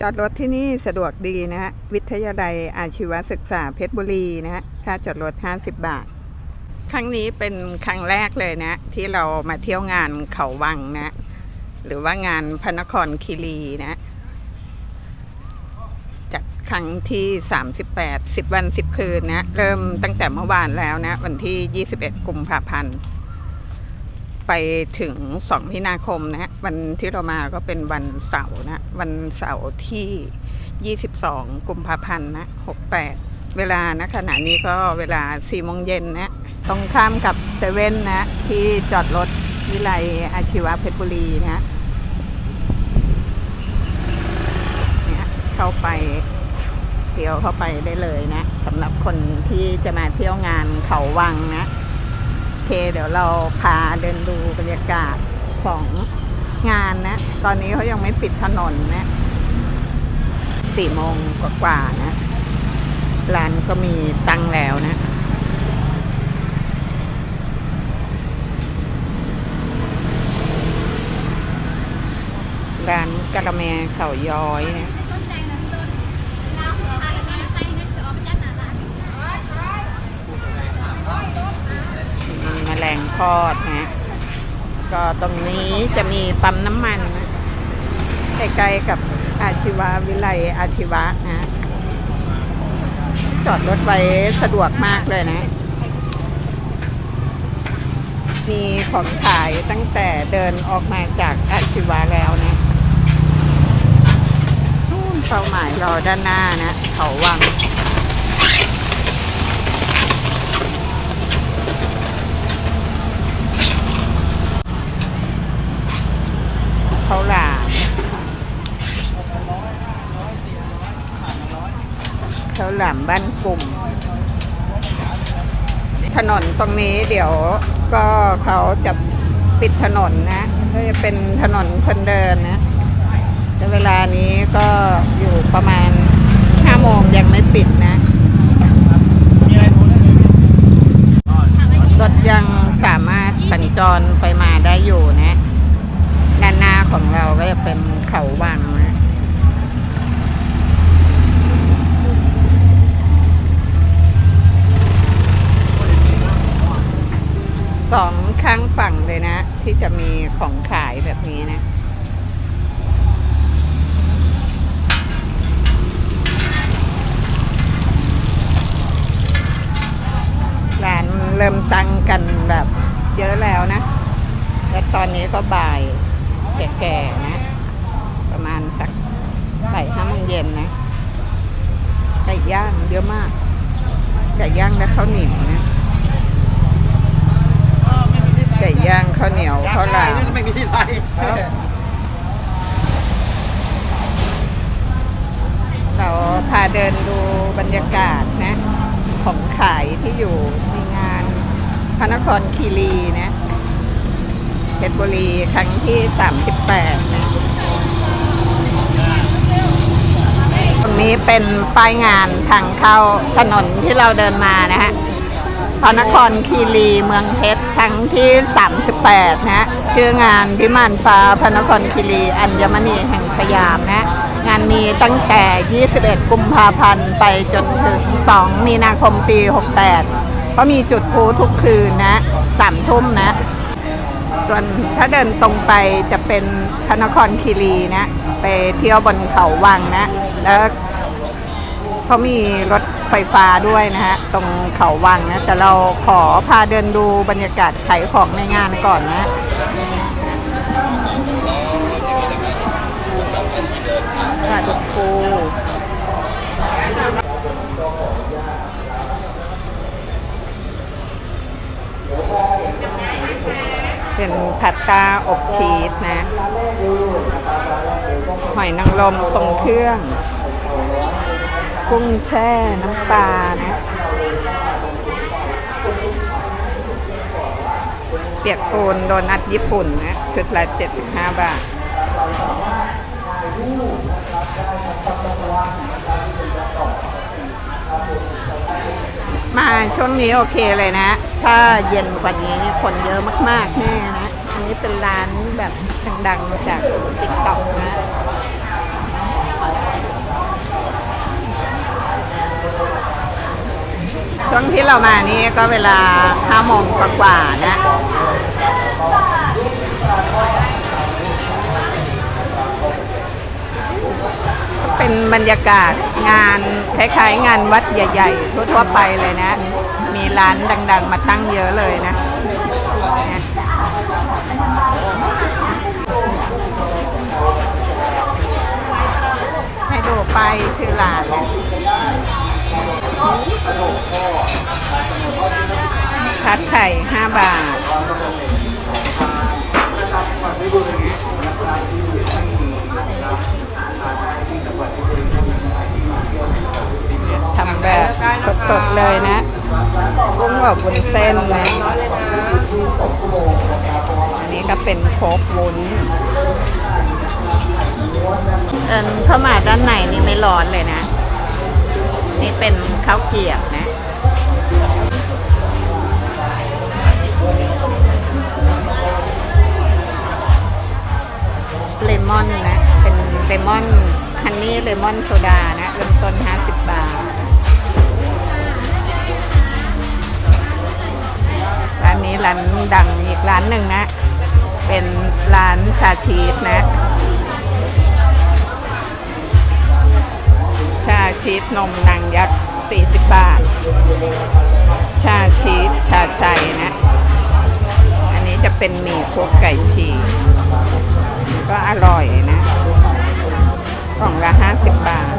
จอดรถที่นี่สะดวกดีนะฮะ วิทยาลัยอาชีวศึกษาเพชรบุรีนะฮะ ค่าจอดรถ 50 บาท ครั้งนี้เป็นครั้งแรกเลยนะ ที่เรามาเที่ยวงานเขาวังนะ หรือว่างานพระนครคีรีนะ จัดครั้งที่ 38 10 วัน 10 คืนนะ เริ่มตั้งแต่เมื่อวานแล้วนะ วันที่ 21 กุมภาพันธ์ ไปถึง 2 มีนาคมนะวันที่เรามาก็เป็นวันเสาร์นะวันเสาร์ที่ 22 กุมภาพันธ์นะ 68 เวลานะขณะนี้ก็เวลา4โมงเย็นนะตรงข้ามกับเซเว่นนะ ที่จอดรถวิไลอาชีวะเพชรบุรีนะเนี่ยเข้าไปเที่ยวเข้าไปได้เลยนะสำหรับคนที่จะมาเที่ยวงานเขาวังนะ เค เดี๋ยวเราพาเดินดูบรรยากาศของงานนะ ตอนนี้เขายังไม่ปิดถนนนะสี่โมงกว่าๆนะร้านก็มีตั้งแล้วนะร้านกะละแมเขาย้อยนะ มี แมลงทอดนะ ก็ตรงนี้จะมีปั๊มน้ำมันนะใกล้ๆกับอาชีวะวิไลอาชีวะนะ จอดรถไว้สะดวกมากเลยนะ มีของขายตั้งแต่เดินออกมาจากอาชีวะแล้วนะนู่นเป้าหมายรอด้านหน้านะ เขาวัง เขาหลามเขา หลามบ้านกลุ่ม ถนนตรงนี้เดี๋ยวก็เขาจะปิดถนนนะก็จะเป็นถนนคนเดินนะแต่เวลานี้ก็อยู่ประมาณห้าโมงยังไม่ปิดนะ รถยังสามารถสัญจรไปมาได้อยู่นะ ด้านหน้าของเราก็จะเป็นเขาวังนะ สองข้างฝั่งเลยนะ ที่จะมีของขายแบบนี้นะ ร้านเริ่มตั้งกันแบบเยอะแล้วนะ และตอนนี้ก็บ่ายแก่ๆนะ ประมาณสักบ่ายห้าโมงเย็นนะไก่ย่างเยอะมากไก่ย่างและข้าวเหนียวนะ ไก่ย่างข้าวเหนียวข้าวหลามไม่มีที่ใส่เราพาเดินดูบรรยากาศนะ ของขายที่อยู่ในงานพระนครคีรีนะเพชรบุรีครั้งที่ 38 นะตรงนี้เป็นป้ายงานทางเข้าถนนที่เราเดินมานะฮะ พระนครคีรีเมืองเพชรครั้งที่ 38 นะ ชื่องานพิมานฟ้าพระนครคีรีอัญมณีแห่งสยามนะ งานมีตั้งแต่ 21 กุมภาพันธ์ไปจนถึง 2 มีนาคมปี 68 ก็มีจุดพลุทุกคืนนะสามทุ่มนะ ส่วนถ้าเดินตรงไปจะเป็นพระนครคีรีนะ ไปเที่ยวบนเขาวังนะ แล้วเขามีรถ ไฟฟ้าด้วยนะฮะ ตรงเขาวังนะ แต่เราขอพาเดินดูบรรยากาศขายของในงานก่อนนะปลาดุกฟูเป็นผัดตาอบชีสนะ หอยนางรมทรงเครื่อง กุ้งแช่น้ำปลานะเปียกปูนโดนัทญี่ปุ่นนะชุดละ 75 บาท มาช่วงนี้โอเคเลยนะ ถ้าเย็นกว่านี้นี่คนเยอะมาก ๆ แน่นะ อันนี้เป็นร้านแบบดังๆ จากติ๊กต็อกนะ ช่วงที่เรามานี่ก็เวลาห้าโมงกว่าๆนะเป็นบรรยากาศงานคล้ายๆ งานวัดใหญ่ๆ ทั่วๆไปเลยนะ มีร้านดัง ๆ มาตั้งเยอะเลยนะให้ดูไปชื่อร้านนะ คัดไข่5บาท ทำแบบสดๆเลยนะกุ้งแบบวุ้นเส้นนะอันนี้ก็เป็นโคกวุ้นเดินเข้ามาด้านในนี่ไม่ร้อน ข้าวเกียบนะเลมอนนะ เป็นเลมอนฮันนี่เลมอนโซดานะ เริ่มต้น 50 บาท ร้านนี้ร้านดังอีกร้านหนึ่งนะ เป็นร้านชาชีสนะ ชาชีสนมนางยักษ์ 40 บาท ชาชีสชาชัยนะ อันนี้จะเป็นหมี่คลุกไก่ฉีกก็อร่อยนะกล่องละห้าสิบบาท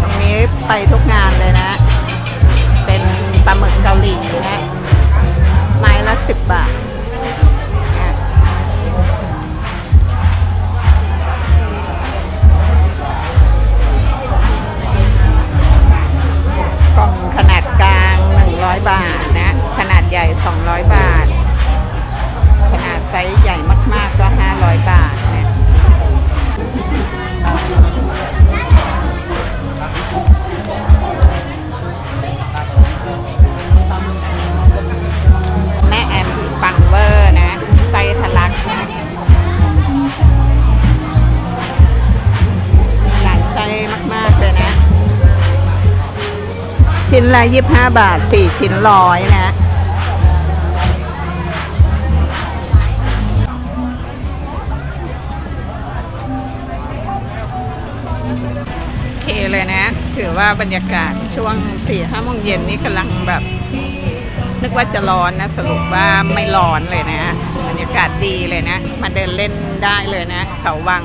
ตรงนี้ไปทุกงานเลยนะ เป็นปลาหมึกเกาหลีนะ ไม้ละสิบบาท กล่องขนาดกลาง 100 บาทนะ ขนาดใหญ่ 200 บาท ขนาดไซส์ใหญ่มาก ๆ ก็ 500 บาทนะ ชิ้นละ25บาท4ชิ้นร้อยนะ โอเคเลยนะ ถือว่าบรรยากาศช่วง4ี่ห้าโมงเย็นนี่กำลังแบบ นึกว่าจะร้อนนะ สรุปว่าไม่ร้อนเลยนะ บรรยากาศดีเลยนะ มาเดินเล่นได้เลยนะ เขาวัง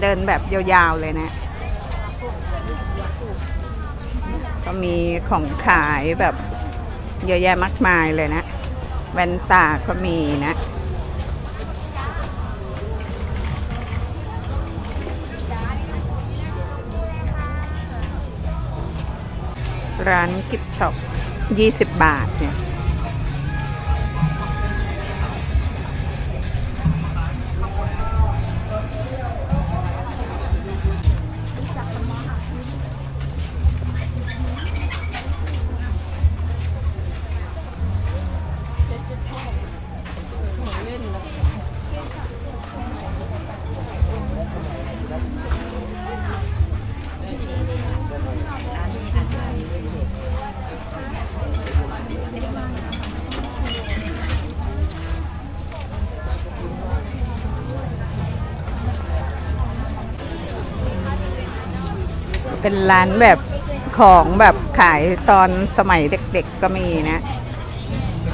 เดินแบบยาวๆเลยนะ ก็ มีของขายแบบเยอะแยะมากมายเลยนะ แว่นตาก็มีนะ ร้านกิฟช็อป 20 บาทเนี่ย เป็นร้านแบบของแบบขายตอนสมัยเด็กๆก็มีนะ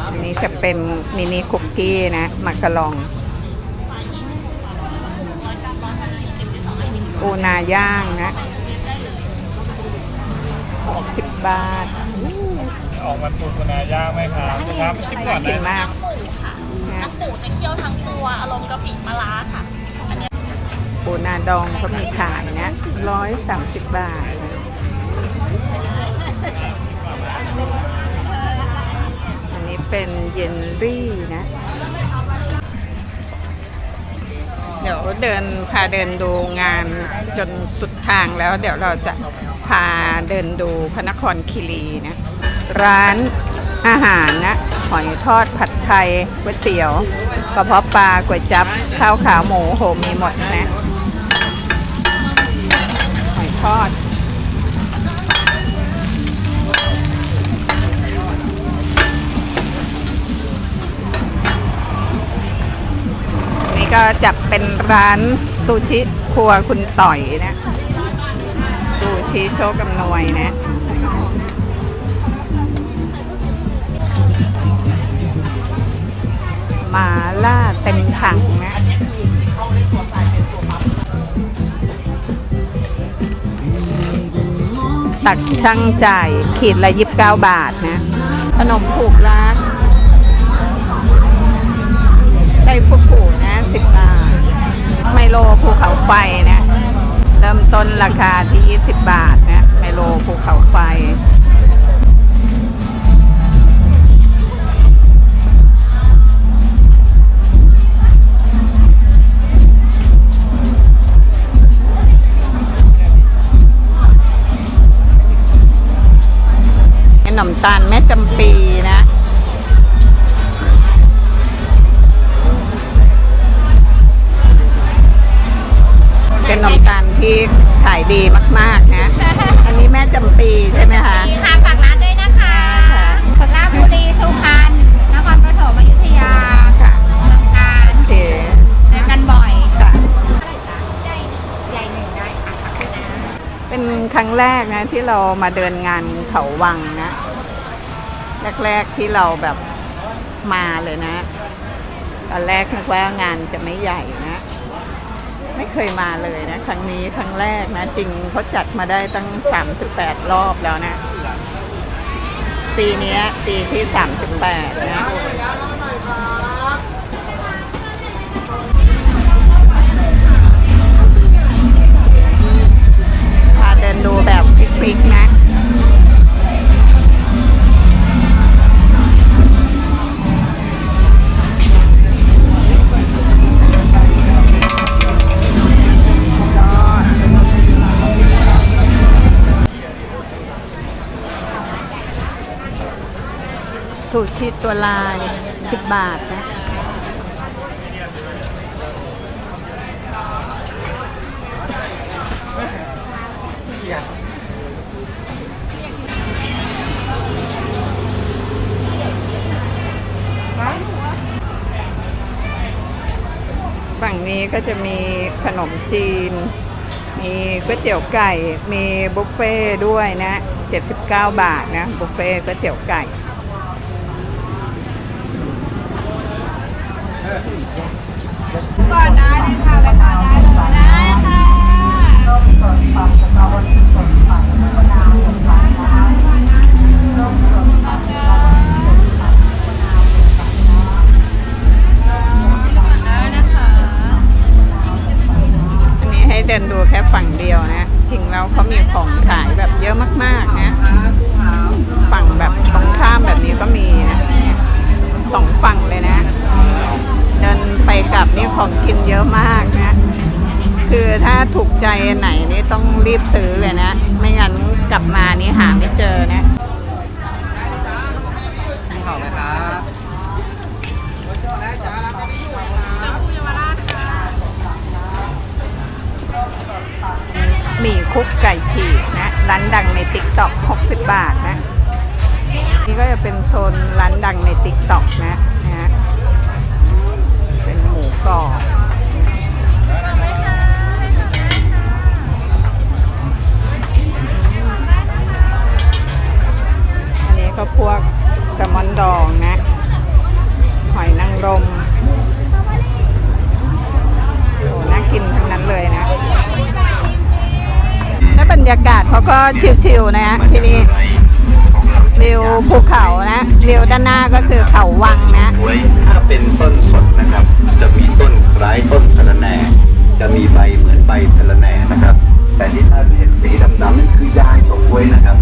อันนี้จะเป็นมินิคุกกี้นะมักกะลองปูนาย่างนะสิบบาท ออกมันปูปนาย่างไหมครับครับชิมก่น่าอนกิได้นไหมมากนะน้ำปูจะเคี่ยวทั้งตัวอารมณ์กะปิมะระค่ะ ปูนาดองก็มีขายนะร้อยสามสิบบาท อันนี้เป็นเยนรี่นะ เดี๋ยวเดินพาเดินดูงานจนสุดทางแล้วเดี๋ยวเราจะพาเดินดูพระนครคีรีนะ ร้านอาหารนะ หอยทอดผัดไทยก๋วยเตี๋ยวกระเพาะปลาก๋วยจับข้าวขาหมูโหมีหมดนะ ทอด นี่ก็จะเป็นร้านซูชิครัวคุณต่อยนะ ซูชิโชคกำนวยนะหมาล่าเต็มถังนะ ตักช่างจ่าย ขีดละยิบเก้าบาทนะ ขนมผูกร้านไส้ฟุกุนะสิบบาท ไมโลภูเขาไฟนะ เริ่มต้นราคาที่ 20 บาทนะ ไมโลภูเขาไฟ นมตาลแม่จำปีนะ เป็นขนมตาลที่ขายดีมาก ๆ นะ อันนี้แม่จำปีใช่ไหมคะดีค่ะฝากร้านด้วยนะคะลาชบุรีสุพรรณนครปฐมอยุธยาค่ะเมืองการโอเคเจอกันบ่อยค่ะใจหนึ่งได้ค่ะขอบคุณนะ เป็นครั้งแรกนะที่เรามาเดินงานเขาวังนะ แรกๆที่เราแบบมาเลยนะ ตอนแรกนึกว่างานจะไม่ใหญ่นะ ไม่เคยมาเลยนะ ครั้งนี้ครั้งแรกนะ จริงเขาจัดมาได้ตั้ง 38 รอบแล้วนะ ปีนี้ปีที่ 38 นะ ชิตัวลาย 10 บาทนะฝั่งนี้ก็จะมีขนมจีน มีก๋วยเตี๋ยวไก่ มีบุฟเฟ่ด้วยนะ 79 บาทนะ บุฟเฟ่ก๋วยเตี๋ยวไก่ ก่อนได้เลยค่ะไปก่อนได้เลยได้ค่ะอันนี้ให้เดินดูแค่ฝั่งเดียวนะ จริงแล้วเขามีของขายแบบเยอะมากๆนะ ฝั่งแบบตรงข้ามแบบนี้ก็มีนะเนี่ยสองฝั่งเลยนะ เดิน ไปกลับนี่ของกินเยอะมากนะ คือถ้าถูกใจอันไหนนี่ต้องรีบซื้อเลยนะ ไม่งั้นกลับมานี่หาไม่เจอนะหมี่คุกไก่ฉีกนะ ร้านดังในติ๊กต็อก60 บาทนะ นี่ก็จะเป็นโซนร้านดังในติ๊กต็อกนะ กรอบอันนี้ก็พวกแซลมอนดองนะ หอยนางรมโอ้น่ากินทั้งนั้นเลยนะและบรรยากาศเขาก็ชิลๆนะฮะที่นี่ วิวภูเขานะวิวด้านหน้าก็คือเขาวังนะไว้ถ้าเป็นต้นสดนะครับ จะมีต้นคล้ายต้นสะระแหน่จะมีใบเหมือนใบสะระแหน่นะครับ แต่ที่ท่านเห็นสีดำๆนั่นคือยายตกกล้วยนะครับ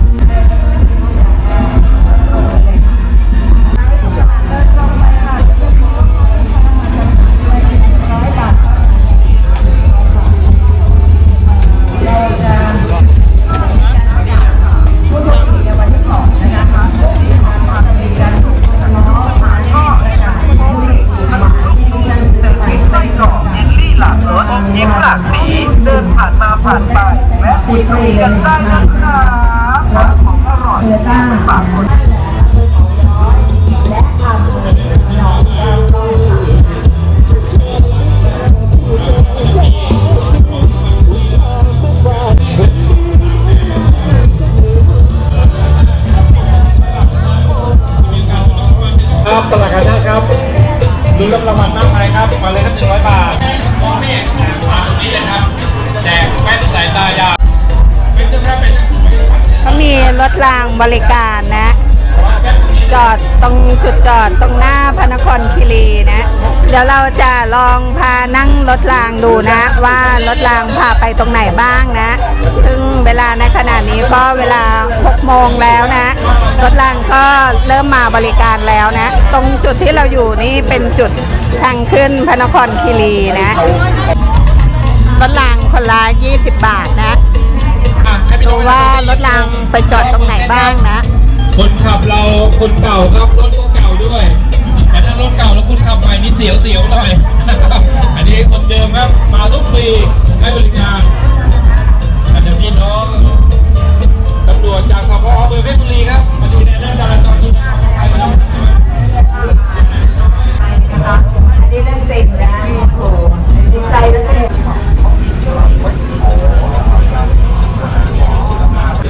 ครับตลาดกาชาติครับดูรับรางวัลมากมายครับ มาเลยครับหนึ่งร้อยบาทมองไม่เห็นทางขวาตรงนี้เลยครับแจกแว่นสายตายาวเป็นเจ้าภาพเป็นเขามีรถรางบริการนะ จอดตรงจุดจอดตรงหน้าพระนครคีรีนะ เดี๋ยวเราจะลองพานั่งรถรางดูนะ ว่ารถรางพาไปตรงไหนบ้างนะ ซึ่งเวลาในขณะนี้ก็เวลา6โมงแล้วนะ รถรางก็เริ่มมาบริการแล้วนะ ตรงจุดที่เราอยู่นี่เป็นจุดทางขึ้นพระนครคีรีนะ รถรางคนละ 20 บาทนะดูว่ารถรางไปจอดตรงไหนบ้างนะ คนขับเราคนเก่าครับรถก็เก่าด้วย รถเก่าแล้วคุณขับใหม่นี่เสียวเสียวหน่อยอันนี้คนเดิมครับมาทุกปีให้บริการอาจจะพี่น้องตำรวจจากสพเมืองเพชรบุรีครับมาดูในหน้าด่านตอนที่หน้าของไทยนะครับอันนี้เรื่องจริงนะโอ้โหดีใจแล้วสิ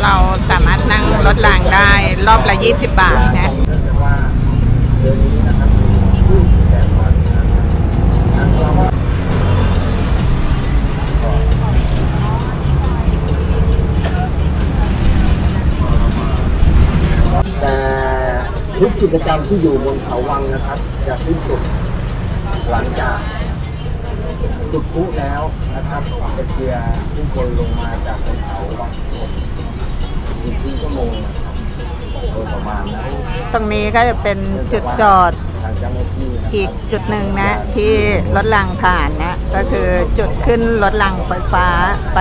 เราสามารถนั่งรถรางได้รอบละ 20 บาทนะ ทุกกิจกรรมที่อยู่บนเขาวังนะครับจะสิ้นสุดหลังจากจุดพลุแล้วนะครับจะเคลียร์ทุกคนลงมาจากบนเขาวังอีกครึ่งชั่วโมงนะครับโดยประมาณนั้นตรงนี้ก็จะเป็นจุดจอดทางเจ้าหน้าที่นะครับอีกจุดหนึ่งนะที่รถรางผ่านนะก็คือจุดขึ้นรถรางไฟฟ้าไป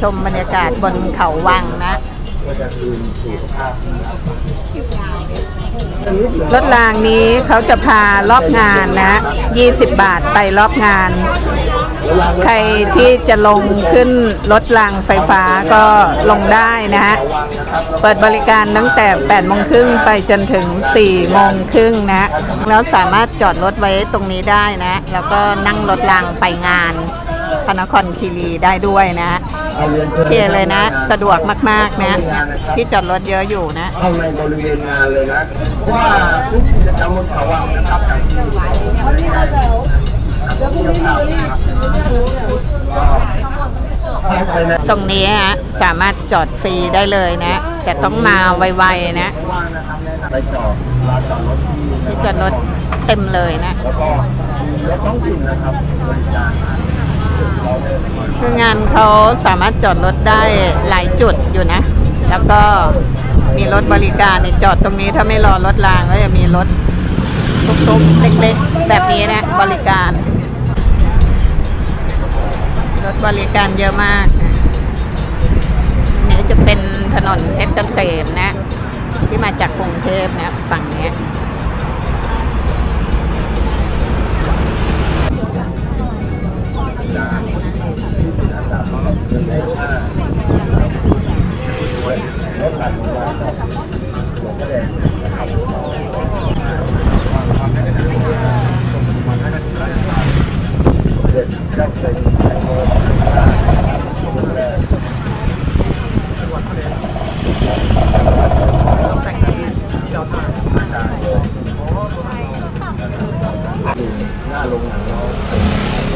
ชมบรรยากาศบนเขาวังนะ ก็จะคืนสู่สภาพร รถรางนี้เขาจะพารอบงานนะ 20 บาทไปรอบงาน ใครที่จะลงขึ้นรถรางไฟฟ้าก็ลงได้นะฮะ เปิดบริการตั้งแต่8โมงครึ่งไปจนถึง4โมงครึ่งนะ แล้วสามารถจอดรถไว้ตรงนี้ได้นะ แล้วก็นั่งรถรางไปงานพนครคีรีได้ด้วยนะ โอเคเลยนะ สะดวกมากๆนะ ที่จอดรถเยอะอยู่นะ เข้าในบริเวณงานเลยนะเพราะว่าทุกกิจกรรมบนเขาวังนะครับอย่างที่เข้าไปในตรงนี้ฮะสามารถจอดฟรีได้เลยนะ แต่ต้องมาไวๆนะว่างนะครับแนะนำไปจอดลานจอดรถที่ที่จอดรถเต็มเลยนะแล้วก็มีรถท้องถิ่นนะครับ คืองานเขาสามารถจอดรถได้หลายจุดอยู่นะ แล้วก็มีรถบริการนี่จอดตรงนี้ถ้าไม่รอรถรางก็จะมีรถตุกๆเล็กๆ แบบนี้นะบริการ รถบริการเยอะมากนะนี่จะเป็นถนนเพชรเกษมนะ ที่มาจากกรุงเทพนะฝั่งนี้ ต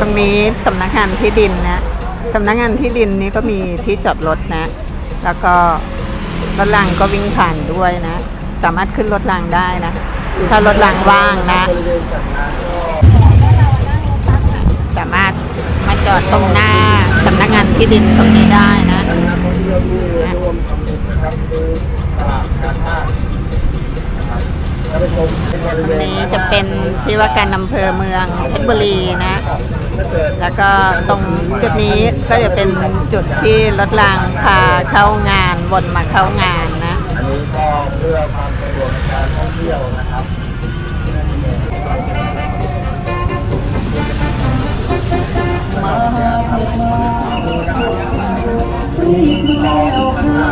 รงนี้สำนักงานที่ดินนะ สำนักงานที่ดินนี้ก็มีที่จอดรถนะ แล้วก็รถรางก็วิ่งผ่านด้วยนะ สามารถขึ้นรถรางได้นะ ถ้ารถรางว่างนะ สามารถมาจอดตรงหน้าสำนักงานที่ดินตรงนี้ได้นะ วันนี้จะเป็นที่ว่าการอำเภอเมืองเพชรบุรีนะ แล้วก็ตรงจุดนี้ก็จะเป็นจุดที่รถรางพาเข้างานวนมาเข้างานนะอันนี้ก็เพื่อความสะดวกในการท่องเที่ยวนะครับรีบแล้วเข้า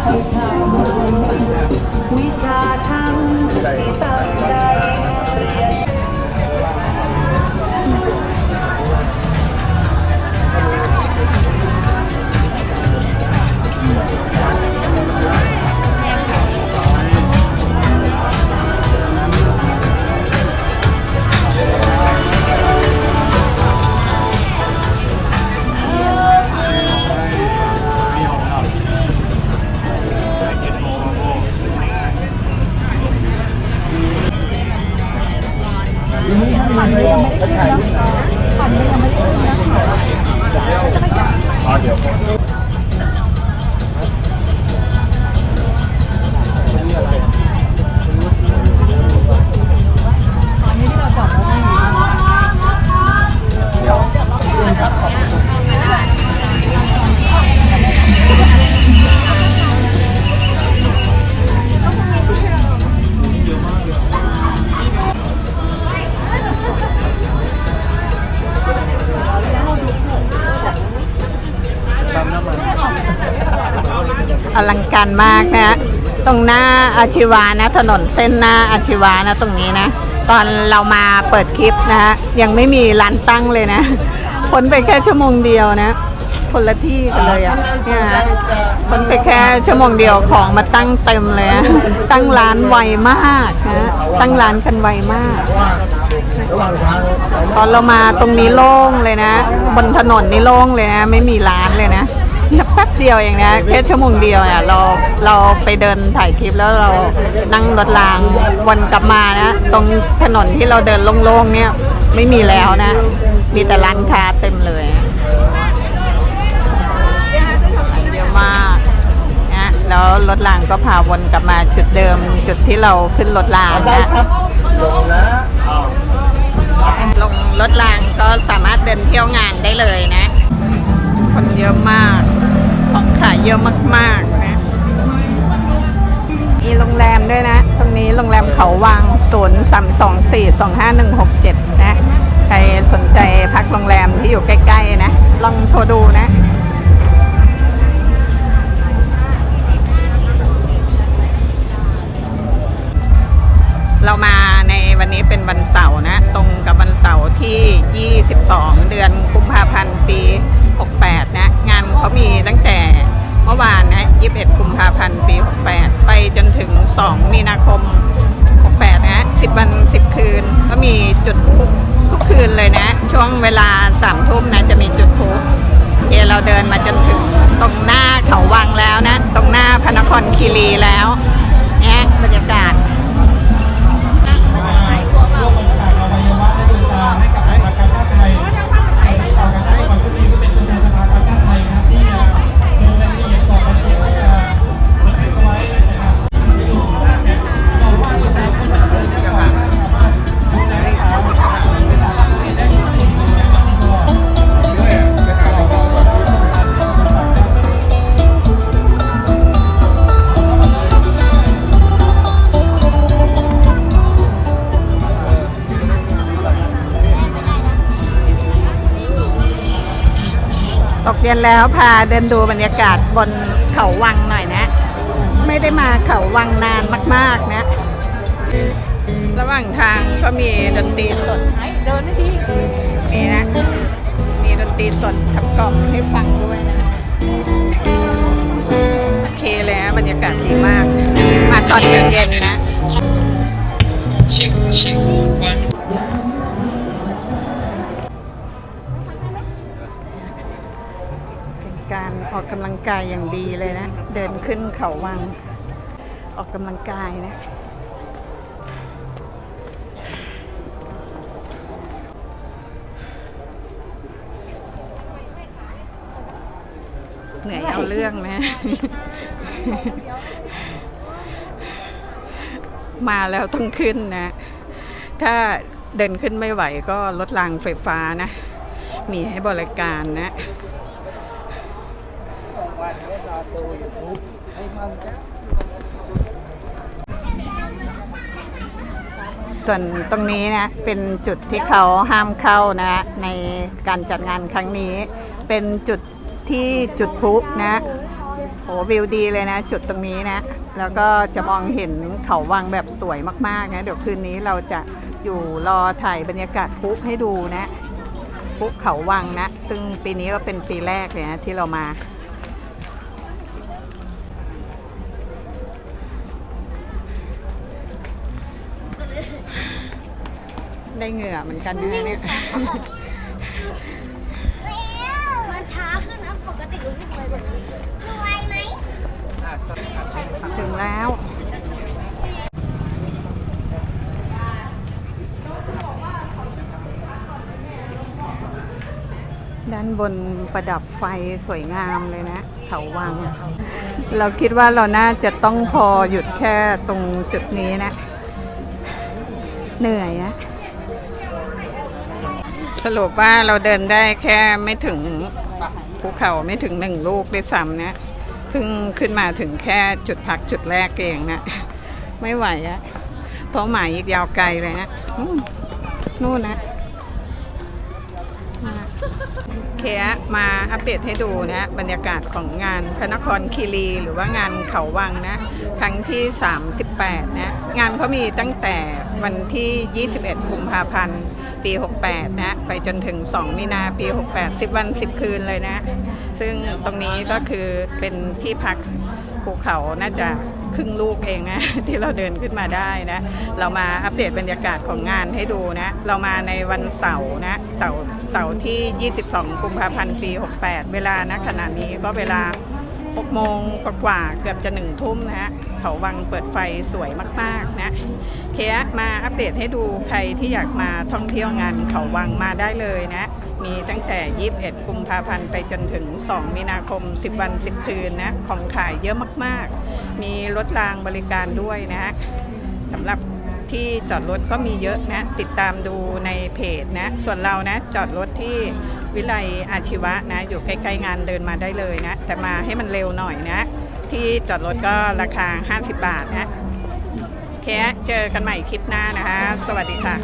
เข้ทาง วิชาช่างที่ตั้งใจ Okay. มากนะ ตรงหน้าอาชีวานะ ถนนเส้นหน้าอาชีวานะ ตรงนี้นะ ตอนเรามาเปิดคลิปนะฮะยังไม่มีร้านตั้งเลยนะพ้นไปแค่ชั่วโมงเดียวนะคนละที่กันเลยอะเนี่ยฮะพ้นไปแค่ชั่วโมงเดียวของมาตั้งเต็มเลยอะตั้งร้านไวมากนะตั้งร้านกันไวมาก ตอนเรามาตรงนี้โล่งเลยนะ บนถนนนี่โล่งเลยนะ ไม่มีร้านเลยนะ ป๊บเดียวเองนะแค่ชั่วโมงเดียวอะเราเราไปเดินถ่ายคลิปแล้วเรานั่งรถรางวนกลับมานะตรงถนนที่เราเดินโล่งๆเนี่ยไม่มีแล้วนะ มีแต่ร้านค้าเต็มเลยอะเยอะมากนะแล้วรถรางก็พาวนกลับมาจุดเดิมจุดที่เราขึ้นรถรางนะลงนะอ้าวลงรถรางก็สามารถเดินเที่ยวงานได้เลยนะ คนเยอะมากของขาย เยอะมากๆนะมีโรงแรมด้วยนะ ตรงนี้โรงแรมเขาวัง 0 3 2 4 2 5 1 6 7 นะ ใครสนใจพักโรงแรมที่อยู่ใกล้ ๆ นะ ลองโทรดูนะเรามาในวันนี้เป็นวันเสาร์นะ ตรงกับวันเสาร์ที่ 22 เดือนกุมภาพันธ์ปี 68 นะ งานเขามีตั้งแต่ มื่อวานนะ21กุมภาพันธ์ปี 68 ไปจนถึง 2 มีนาคม 68 นะ 10 วัน 10 คืน ก็มีจุดทุกทุกคืนเลยนะ ช่วงเวลา3ทุ่มนะจะมีจุดพุเอเราเดินมาจนถึงตรงหน้าเขาวังแล้วนะ ตรงหน้าพระนครคีรีแล้วเนี่ยบรรยากาศ กเย็นแล้วพาเดินดูบรรยากาศบนเขาวังหน่อยนะ ไม่ได้มาเขาวังนานมากๆนะ ระหว่างทางก็มีดนตรีสดเดินดีนี่นะ มีดนตรีสดขับกล่อมให้ฟังด้วยนะ โอเคเลยนะบรรยากาศดีมาก มาตอนเย็นๆนะ Check, check, one. เป็น ออกกำลังกายอย่างดีเลยนะ เดินขึ้นเขาวัง ออกกำลังกายนะ เหนื่อยเอาเรื่องนะ มาแล้วต้องขึ้นนะ ถ้าเดินขึ้นไม่ไหวก็รถรางไฟฟ้านะ มีให้บริการนะ ส่วนตรงนี้นะเป็นจุดที่เขาห้ามเข้านะในการจัดงานครั้งนี้ เป็นจุดที่จุดพลุนะโหวิวดีเลยนะ จุดตรงนี้นะ แล้วก็จะมองเห็นเขาวังแบบสวยมากๆนะเดี๋ยวคืนนี้เราจะอยู่รอถ่ายบรรยากาศพลุให้ดูนะพลุเขาวังนะ ซึ่งปีนี้ก็เป็นปีแรกเลยนะที่เรามา ได้เหงื่อเหมือนกันนะเนี่ย มันช้าขึ้นนะปกติรู้วิ่งไวกว่านี้ไวไหมถึงแล้ว ด้านบนประดับไฟสวยงามเลยนะเขาวัง เราคิดว่าเราน่าจะต้องพอหยุดแค่ตรงจุดนี้นะ เหนื่อยนะ สรุปว่าเราเดินได้แค่ไม่ถึงภูเขาไม่ถึงหนึ่งลูกด้วยซ้ำนะเพิ่งขึ้นมาถึงแค่จุดพักจุดแรกเองนะไม่ไหวอะเพราะหมายอีกยาวไกลเลยนะนู่นนะเคมาอัปเดตให้ดูนะบรรยากาศของงานพระนครคีรีหรือว่างานเขาวังนะครั้งที่ 38 นะ งานเขามีตั้งแต่วันที่ 21 กุมภาพันธ์ ปี 68 นะ ไปจนถึง 2 มีนาปี 68 10 วัน 10 คืนเลยนะ ซึ่งตรงนี้ก็คือเป็นที่พักภูเขาน่าจะครึ่งลูกเองนะที่เราเดินขึ้นมาได้นะ เรามาอัปเดตบรรยากาศของงานให้ดูนะ เรามาในวันเสาร์นะเสาร์เสาร์ที่ 22 กุมภาพันธ์ปี 68 เวลานะขณะนี้ก็เวลา6โมงกว่าเกือบจะหนึ่งทุ่มนะฮะเขาวังเปิดไฟสวยมาก ๆ นะ เคสมาอัปเดตให้ดูใครที่อยากมาท่องเที่ยวงานเขาวังมาได้เลยนะ มีตั้งแต่ 21 กุมภาพันธ์ไปจนถึง 2 มีนาคม 10 วัน 10 คืนนะ ของขายเยอะมากๆ มีรถรางบริการด้วยนะสำหรับที่จอดรถก็มีเยอะนะ ติดตามดูในเพจนะ ส่วนเรานะ จอดรถที่วิไลอาชีวะนะ อยู่ใกล้ๆงานเดินมาได้เลยนะ แต่มาให้มันเร็วหน่อยนะ ที่จอดรถก็ราคา 50 บาทนะ คเจอกันใหม่คลิปหน้านะคะ สวัสดีค่ะ